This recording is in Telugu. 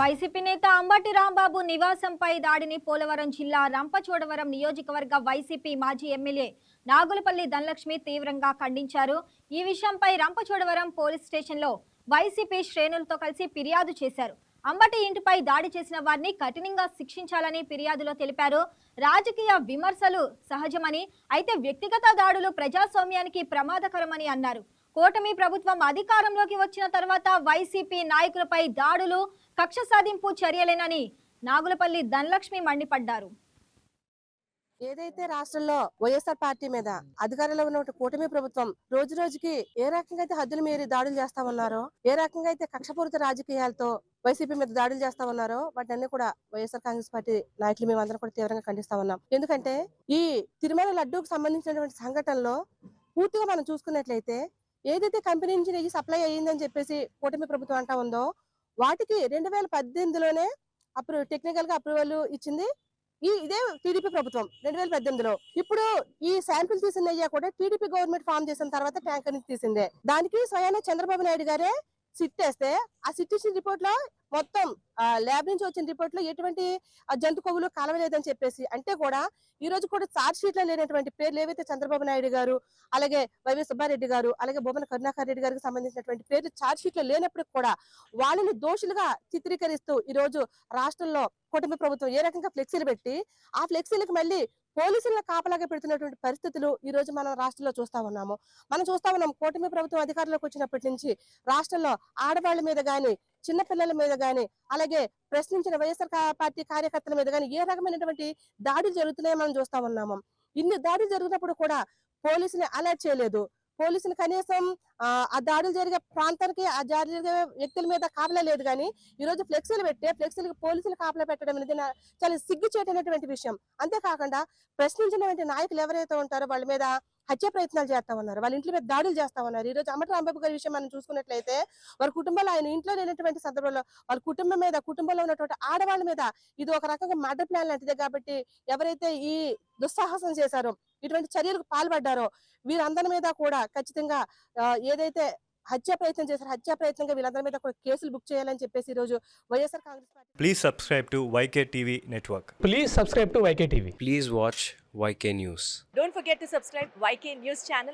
వైసీపీ నేత అంబటి రాంబాబు నివాసంపై దాడిని పోలవరం జిల్లా రంపచోడవరం నియోజకవర్గ వైసీపీ మాజీ ఎమ్మెల్యే నాగులపల్లి ధనలక్ష్మి తీవ్రంగా ఖండించారు. ఈ విషయంపై రంపచోడవరం పోలీస్ స్టేషన్లో వైసీపీ శ్రేణులతో కలిసి ఫిర్యాదు చేశారు. అంబటి ఇంటిపై దాడి చేసిన వారిని కఠినంగా శిక్షించాలని ఫిర్యాదులో తెలిపారు. రాజకీయ విమర్శలు సహజమని అయితే వ్యక్తిగత దాడులు ప్రజాస్వామ్యానికి ప్రమాదకరమని అన్నారు. కూటమి ప్రభుత్వం అధికారంలోకి వచ్చిన తర్వాత వైసీపీ నాయకులపై దాడులు కక్ష సాధింపు చర్యలేనని నాగులపల్లి ధనలక్ష్మి మండిపడ్డారు. ఏదైతే రాష్ట్రంలో వైఎస్ఆర్ పార్టీ మీద అధికారంలో ఉన్న కూటమి ప్రభుత్వం రోజు రోజుకి ఏ రకంగా అయితే హద్దులు మీరి దాడులు చేస్తా ఉన్నారో ఏ రకంగా అయితే కక్షపూరిత రాజకీయాలతో వైసీపీ మీద దాడులు చేస్తా ఉన్నారో వాటిని కూడా వైఎస్ఆర్ కాంగ్రెస్ పార్టీ నాయకులు మేమందరం కూడా తీవ్రంగా ఖండిస్తా ఉన్నాం. ఎందుకంటే ఈ తిరుమల లడ్డూకు సంబంధించినటువంటి సంఘటనలో పూర్తిగా మనం చూసుకున్నట్లయితే ఏదైతే కంపెనీ నుంచి నెయ్యి సప్లై అయ్యిందని చెప్పేసి కూటమి ప్రభుత్వం అంటా ఉందో వాటికి రెండు వేల పద్దెనిమిదిలోనే అప్రూ టెక్నికల్గా అప్రూవల్ ఇచ్చింది ఈ ఇదే టీడీపీ ప్రభుత్వం రెండు వేల పద్దెనిమిదిలో ఇప్పుడు ఈ శాంపిల్ తీసిన అయ్యా కూడా టీడీపీ గవర్నమెంట్ ఫామ్ చేసిన తర్వాత ట్యాంకర్ నుంచి తీసిందే. దానికి స్వయాన చంద్రబాబు నాయుడు గారే సిట్ వేస్తే ఆ సిట్ ఇచ్చిన రిపోర్ట్లో మొత్తం ల్యాబ్ నుంచి వచ్చిన రిపోర్ట్లో ఎటువంటి ఆ, జంతు కొవ్వులు కలవలేదని చెప్పేసి అంటే కూడా ఈ రోజు కూడా చార్జ్ షీట్లో లేనటువంటి పేర్లు ఏవైతే చంద్రబాబు నాయుడు గారు అలాగే వైవి సుబ్బారెడ్డి గారు అలాగే బొమ్మన కరుణాకర్ రెడ్డి గారికి సంబంధించినటువంటి పేర్లు చార్జ్ షీట్లో లేనప్పుడు కూడా వాళ్ళని దోషులుగా చిత్రీకరిస్తూ ఈ రోజు రాష్ట్రంలో కూటమి ప్రభుత్వం ఏ రకంగా ఫ్లెక్సీలు పెట్టి ఆ ఫ్లెక్సీలకు మళ్ళీ పోలీసులను కాపలాగా పెడుతున్నటువంటి పరిస్థితులు ఈ రోజు మనం రాష్ట్రంలో చూస్తా ఉన్నాము. మనం చూస్తా ఉన్నాం కూటమి ప్రభుత్వం అధికారంలోకి వచ్చినప్పటి నుంచి రాష్ట్రంలో ఆడవాళ్ళ మీద కానీ చిన్న పిల్లల మీద గాని అలాగే ప్రశ్నించిన వైఎస్ఆర్ పార్టీ కార్యకర్తల మీద కానీ ఏ రకమైనటువంటి దాడులు జరుగుతున్నాయో మనం చూస్తా ఉన్నాము. ఇన్ని దాడులు జరిగినప్పుడు కూడా పోలీసుని అలర్ట్ చేయలేదు. పోలీసులు కనీసం ఆ, దాడులు జరిగే ప్రాంతానికి ఆ దాడులు జరిగే వ్యక్తుల మీద కాపలా లేదు కానీ ఈ రోజు ఫ్లెక్సీలు పెట్టి ఫ్లెక్సీలకు పోలీసులు కాపలా పెట్టడం అనేది చాలా సిగ్గు చేయటమైనటువంటి విషయం. అంతేకాకుండా ప్రశ్నించినటువంటి నాయకులు ఎవరైతే ఉంటారో వాళ్ళ మీద హత్య ప్రయత్నాలు చేస్తా ఉన్నారు వాళ్ళ ఇంట్లో మీద దాడులు చేస్తా ఉన్నారు. ఈ రోజు అమ్మటి రాంబాబు గారి విషయం మనం చూసుకున్నట్లయితే వారి కుటుంబంలో ఆయన ఇంట్లో లేనటువంటి సందర్భంలో వాళ్ళ కుటుంబం మీద కుటుంబంలో ఉన్నటువంటి ఆడవాళ్ళ మీద ఇది ఒక రకంగా మర్డర్ ప్లాన్ లాంటిదే కాబట్టి ఎవరైతే ఈ దుస్సాహసం చేశారో ఇటువంటి చర్యలకు పాల్పడ్డారో వీరందరి మీద కూడా ఖచ్చితంగా ఆ, ఏదైతే హత్యా ప్రయత్నం చేశారు హత్యా ప్రయత్నంగా వీళ్ళందరి మీద కూడా కేసులు బుక్ చేయాలని చెప్పేసి ఈ రోజు YSR Congress party please subscribe to YK TV network please subscribe to YK TV please watch YK news don't forget to subscribe YK news channel